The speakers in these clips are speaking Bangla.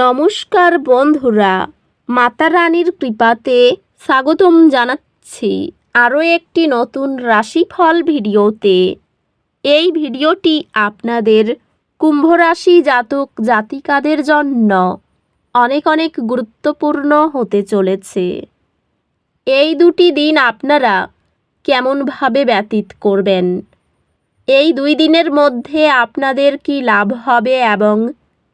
নমস্কার বন্ধুরা, মাতা রানীর কৃপাতে স্বাগতম জানাচ্ছি আরও একটি নতুন রাশিফল ভিডিওতে। এই ভিডিওটি আপনাদের কুম্ভ রাশি জাতক জাতিকাদের জন্য অনেক অনেক গুরুত্বপূর্ণ হতে চলেছে। এই দুটি দিন আপনারা কেমনভাবে ব্যতীত করবেন? এই দুই দিনের মধ্যে আপনাদের কি লাভ হবে এবং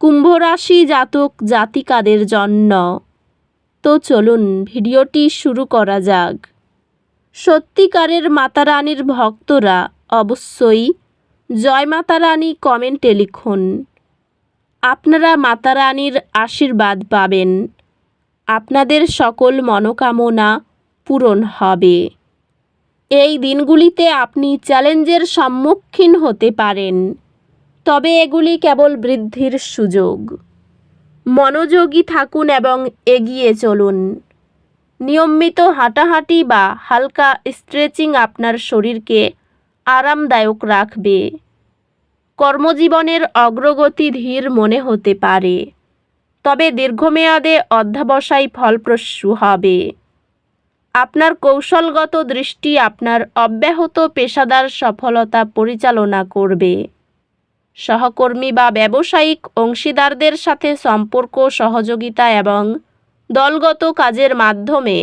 কুম্ভ রাশি জাতক জাতিকাদের জন্য। তো চলুন ভিডিওটি শুরু করা যাক। সত্যিকারের মাতা রানীর ভক্তরা অবশ্যই জয় মাতা রানী কমেন্টে লিখুন। আপনারা মাতা রানীর আশীর্বাদ পাবেন। আপনাদের সকল মনোকামনা পূরণ হবে। এই দিনগুলিতে আপনি চ্যালেঞ্জের সম্মুখীন হতে পারেন। তবে এগুলি কেবল বৃদ্ধির সুযোগ। মনোযোগী থাকুন এবং এগিয়ে চলুন। নিয়মিত হাঁটাহাঁটি বা হালকা স্ট্রেচিং আপনার শরীরকে আরামদায়ক রাখবে। কর্মজীবনের অগ্রগতি ধীর মনে হতে পারে। তবে দীর্ঘমেয়াদে অধ্যাবসায় ফলপ্রসূ হবে। আপনার কৌশলগত দৃষ্টি আপনার অব্যাহত পেশাদার সফলতা পরিচালনা করবে। সহকর্মী বা ব্যবসায়িক অংশীদারদের সাথে সম্পর্ক, সহযোগিতা এবং দলগত কাজের মাধ্যমে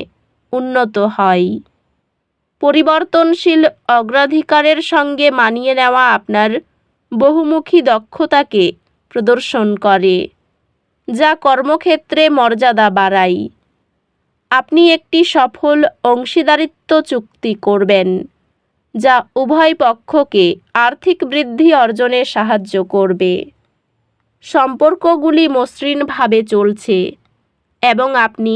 উন্নত হয়। পরিবর্তনশীল অগ্রাধিকারের সঙ্গে মানিয়ে নেওয়া আপনার বহুমুখী দক্ষতাকে প্রদর্শন করে, যা কর্মক্ষেত্রে মর্যাদা বাড়ায়। আপনি একটি সফল অংশীদারিত্ব চুক্তি করবেন। যা উভয় পক্ষকে আর্থিক বৃদ্ধি অর্জনে সাহায্য করবে। সম্পর্কগুলি মসৃণভাবে চলছে এবং আপনি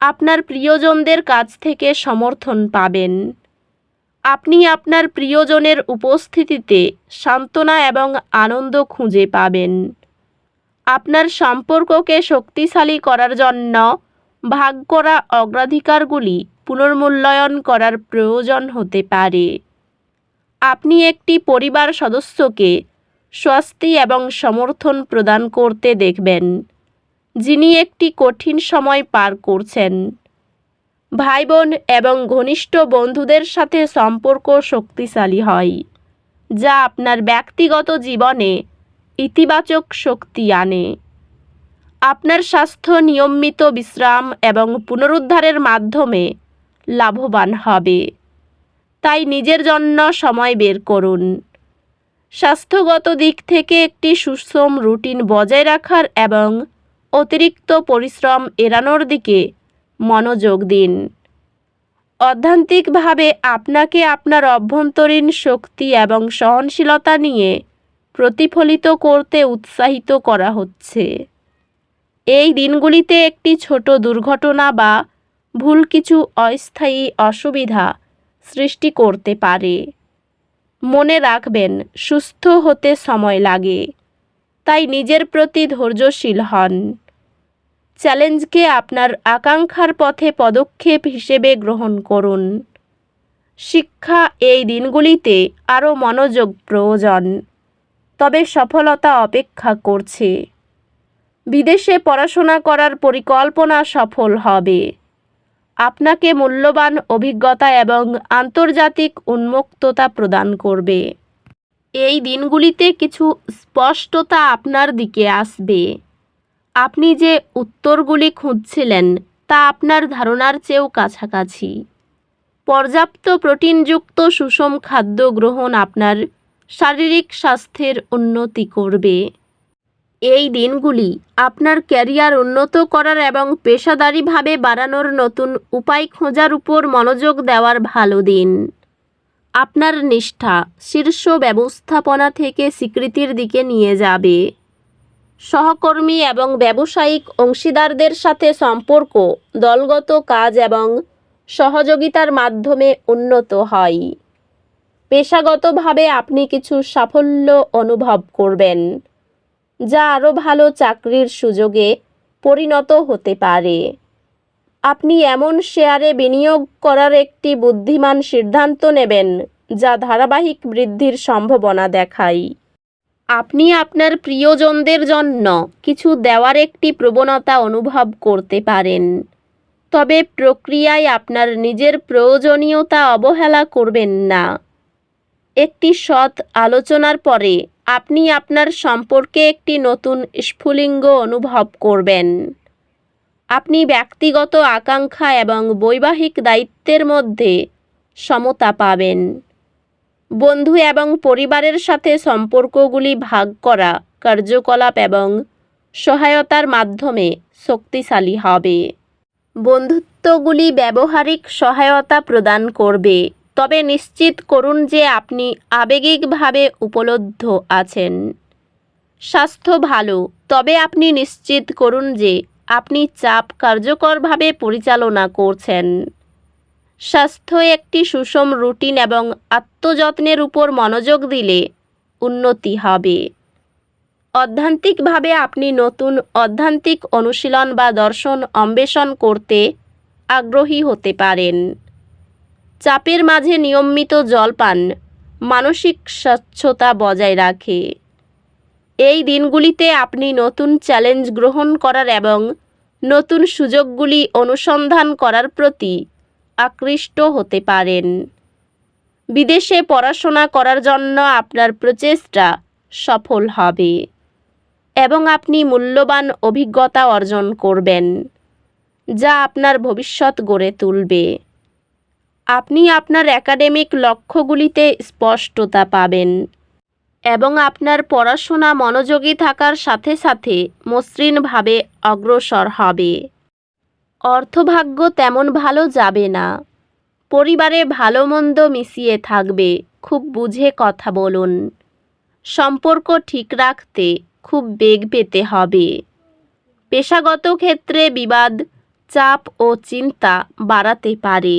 আপনার প্রিয়জনদের কাছ থেকে সমর্থন পাবেন। আপনি আপনার প্রিয়জনের উপস্থিতিতে সান্ত্বনা এবং আনন্দ খুঁজে পাবেন। আপনার সম্পর্ককে শক্তিশালী করার জন্য ভাগ করা অগ্রাধিকারগুলি পুনর্মূল্যায়ন করার প্রয়োজন হতে পারে। আপনি একটি পরিবার সদস্যকে স্বস্তি এবং সমর্থন প্রদান করতে দেখবেন, যিনি একটি কঠিন সময় পার করছেন। ভাই বোন এবং ঘনিষ্ঠ বন্ধুদের সাথে সম্পর্ক শক্তিশালী হয়, যা আপনার ব্যক্তিগত জীবনে ইতিবাচক শক্তি আনে। আপনার স্বাস্থ্য নিয়মিত বিশ্রাম এবং পুনরুদ্ধারের মাধ্যমে লাভবান হবে। তাই নিজের জন্য সময় বের করুন। স্বাস্থ্যগত দিক থেকে একটি সুষম রুটিন বজায় রাখার এবং অতিরিক্ত পরিশ্রম এড়ানোর দিকে মনোযোগ দিন। অধ্যান্তিকভাবে আপনাকে আপনার অভ্যন্তরীণ শক্তি এবং সহনশীলতা নিয়ে প্রতিফলিত করতে উৎসাহিত করা হচ্ছে। এই দিনগুলিতে একটি ছোট দুর্ঘটনা বা ভুল কিছু অস্থায়ী অসুবিধা সৃষ্টি করতে পারে। মনে রাখবেন, সুস্থ হতে সময় লাগে। তাই নিজের প্রতি ধৈর্যশীল হন। চ্যালেঞ্জকে আপনার আকাঙ্ক্ষার পথে পদক্ষেপ হিসেবে গ্রহণ করুন। শিক্ষা এই দিনগুলিতে আরও মনোযোগ প্রয়োজন, তবে সফলতা অপেক্ষা করছে। বিদেশে পড়াশোনা করার পরিকল্পনা সফল হবে। আপনাকে মূল্যবান অভিজ্ঞতা এবং আন্তর্জাতিক উন্মুক্ততা প্রদান করবে। এই দিনগুলিতে কিছু স্পষ্টতা আপনার দিকে আসবে। আপনি যে উত্তরগুলি খুঁজছিলেন, তা আপনার ধারণার চেয়েও কাছাকাছি। পর্যাপ্ত প্রোটিনযুক্ত সুষম খাদ্য গ্রহণ আপনার শারীরিক স্বাস্থ্যের উন্নতি করবে। এই দিনগুলি আপনার ক্যারিয়ার উন্নত করার এবং পেশাদারিভাবে বাড়ানোর নতুন উপায় খোঁজার উপর মনোযোগ দেওয়ার ভালো দিন। আপনার নিষ্ঠা শীর্ষ ব্যবস্থাপনা থেকে স্বীকৃতির দিকে নিয়ে যাবে। সহকর্মী এবং ব্যবসায়িক অংশীদারদের সাথে সম্পর্ক, দলগত কাজ এবং সহযোগিতার মাধ্যমে উন্নত হয়। পেশাগতভাবে আপনি কিছু সাফল্য অনুভব করবেন। যা আরও ভালো চাকরির সুযোগে পরিণত হতে পারে। আপনি এমন শেয়ারে বিনিয়োগ করার একটি বুদ্ধিমান সিদ্ধান্ত নেবেন, যা ধারাবাহিক বৃদ্ধির সম্ভাবনা দেখায়। আপনি আপনার প্রিয়জনদের জন্য কিছু দেওয়ার একটি প্রবণতা অনুভব করতে পারেন। তবে প্রক্রিয়ায় আপনার নিজের প্রয়োজনীয়তা অবহেলা করবেন না। একটি সৎ আলোচনার পরে আপনি আপনার সম্পর্কে একটি নতুন স্ফুলিঙ্গ অনুভব করবেন। আপনি ব্যক্তিগত আকাঙ্ক্ষা এবং বৈবাহিক দায়িত্বের মধ্যে সমতা পাবেন। বন্ধু এবং পরিবারের সাথে সম্পর্কগুলি ভাগ করা কার্যকলাপ এবং সহায়তার মাধ্যমে শক্তিশালী হবে। বন্ধুত্বগুলি ব্যবহারিক সহায়তা প্রদান করবে। তবে নিশ্চিত করুন যে আপনি আবেগিকভাবে উপলব্ধ আছেন। স্বাস্থ্য ভালো, তবে আপনি নিশ্চিত করুন যে আপনি চাপ কার্যকরভাবে পরিচালনা করছেন। স্বাস্থ্য একটি সুষম রুটিন এবং আত্মযত্নের উপর মনোযোগ দিলে উন্নতি হবে। অধ্যান্তিকভাবে আপনি নতুন অধ্যান্তিক অনুশীলন বা দর্শন অন্বেষণ করতে আগ্রহী হতে পারেন। চাপের মাঝে নিয়মিত জল পান, মানসিক স্বচ্ছতা বজায় রাখে। এই দিনগুলিতে আপনি নতুন চ্যালেঞ্জ গ্রহণ করার এবং নতুন সুযোগগুলি অনুসন্ধান করার প্রতি আকৃষ্ট হতে পারেন। বিদেশে পড়াশোনা করার জন্য আপনার প্রচেষ্টা সফল হবে এবং আপনি মূল্যবান অভিজ্ঞতা অর্জন করবেন, যা আপনার ভবিষ্যৎ গড়ে তুলবে। আপনি আপনার একাডেমিক লক্ষ্যগুলিতে স্পষ্টতা পাবেন এবং আপনার পড়াশোনা মনোযোগী থাকার সাথে সাথে মসৃণভাবে অগ্রসর হবে। অর্থভাগ্য তেমন ভালো যাবে না। পরিবারে ভালো মন্দ মিশিয়ে থাকবে, খুব বুঝে কথা বলুন। সম্পর্ক ঠিক রাখতে খুব বেগ পেতে হবে। পেশাগত ক্ষেত্রে বিবাদ, চাপ ও চিন্তা বাড়াতে পারে।